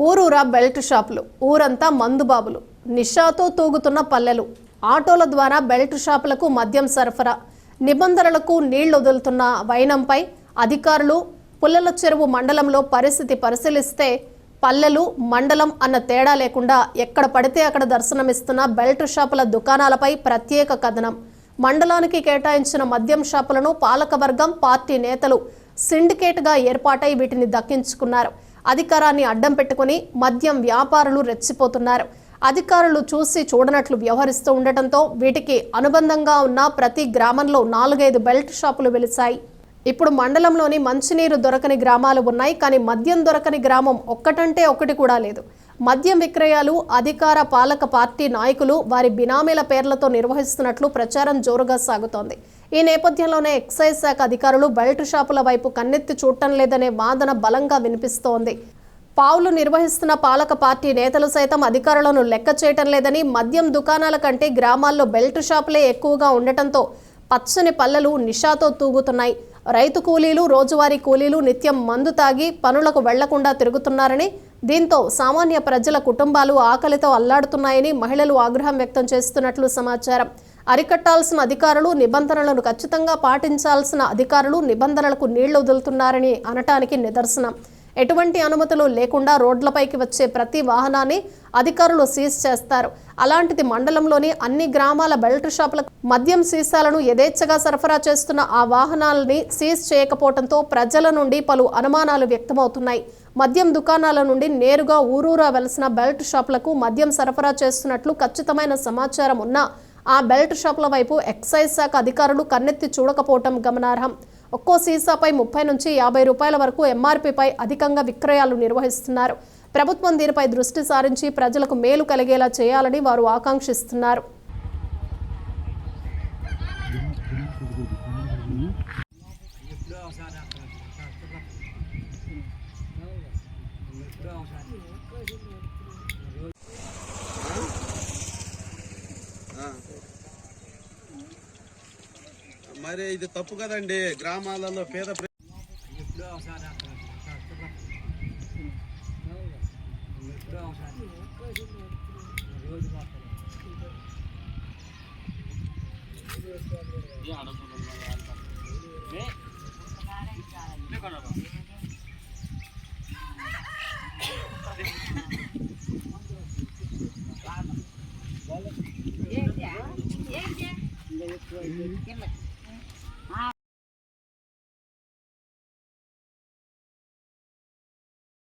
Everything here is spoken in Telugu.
ఊరూరా బెల్ట్ షాపులు ఊరంతా మందుబాబులు నిషాతో తూగుతున్న పల్లెలు. ఆటోల ద్వారా బెల్ట్ షాపులకు మద్యం సరఫరా. నిబంధనలకు నీళ్ళు వదులుతున్న వైనంపై అధికారులు పుల్లల చెరువు మండలంలో పరిస్థితి పరిశీలిస్తే పల్లెలు మండలం అన్న తేడా లేకుండా ఎక్కడ పడితే అక్కడ దర్శనమిస్తున్న బెల్ట్ షాపుల దుకాణాలపై ప్రత్యేక కథనం. మండలానికి కేటాయించిన మద్యం షాపులను పాలకవర్గం పార్టీ నేతలు సిండికేట్గా ఏర్పాటై వీటిని దక్కించుకున్నారు. అధికారాన్ని అడ్డం పెట్టుకుని మద్యం వ్యాపారులు రెచ్చిపోతున్నారు. అధికారులు చూసి చూడనట్లు వ్యవహరిస్తూ ఉండటంతో వీటికి అనుబంధంగా ఉన్న ప్రతి గ్రామంలో నాలుగైదు బెల్ట్ షాపులు వెలిశాయి. ఇప్పుడు మండలంలోని మంచినీరు దొరకని గ్రామాలు ఉన్నాయి కానీ మద్యం దొరకని గ్రామం ఒక్కటంటే ఒకటి కూడా లేదు. మద్యం విక్రయాలు అధికార పాలక పార్టీ నాయకులు వారి బినామీల పేర్లతో నిర్వహిస్తున్నట్లు ప్రచారం జోరుగా సాగుతోంది. ఈ నేపథ్యంలోనే ఎక్సైజ్ శాఖ అధికారులు బెల్ట్ షాపుల వైపు కన్నెత్తి చూడటం లేదనే వాదన బలంగా వినిపిస్తోంది. పావులు నిర్వహిస్తున్న పాలక పార్టీ నేతలు సైతం అధికారులను లెక్క చేయటం లేదని మద్యం దుకాణాల కంటే గ్రామాల్లో బెల్ట్ షాపులే ఎక్కువగా ఉండటంతో పచ్చని పల్లెలు నిషాతో తూగుతున్నాయి. రైతు కూలీలు రోజువారీ కూలీలు నిత్యం మందు తాగి పనులకు వెళ్ళకుండా తిరుగుతున్నారని దీంతో సామాన్య ప్రజల కుటుంబాలు ఆకలితో అల్లాడుతున్నాయని మహిళలు ఆగ్రహం వ్యక్తం చేస్తున్నట్లు సమాచారం. అరికట్టాల్సిన అధికారులు నిబంధనలను ఖచ్చితంగా పాటించాల్సిన అధికారులు నిబంధనలకు నీళ్ళు వదులుతున్నారని అనటానికి నిదర్శనం. ఎటువంటి అనుమతులు లేకుండా రోడ్లపైకి వచ్చే ప్రతి వాహనాన్ని అధికారులు సీజ్ చేస్తారు. అలాంటిది మండలంలోని అన్ని గ్రామాల బెల్ట్ షాపులకు మద్యం సీసాలను యథేచ్ఛగా సరఫరా చేస్తున్న ఆ వాహనాలని సీజ్ చేయకపోవడంతో ప్రజల నుండి పలు అనుమానాలు వ్యక్తమవుతున్నాయి. మద్యం దుకాణాల నుండి నేరుగా ఊరూరా వెలసిన బెల్ట్ షాపులకు మద్యం సరఫరా చేస్తున్నట్లు ఖచ్చితమైన సమాచారం ఉన్నా ఆ బెల్ట్ షాపుల వైపు ఎక్సైజ్ శాఖ అధికారులు కన్నెత్తి చూడకపోవటం గమనార్హం. ఒక్కో సీసాపై ముప్పై నుంచి యాభై రూపాయల వరకు ఎంఆర్పీపై అధికంగా విక్రయాలు నిర్వహిస్తున్నారు. ప్రభుత్వం దీనిపై దృష్టి సారించి ప్రజలకు మేలు కలిగేలా చేయాలని వారు ఆకాంక్షిస్తున్నారు. మరి ఇది తప్పు కదండి. గ్రామాలలో పేద ఏంటి ఏంటి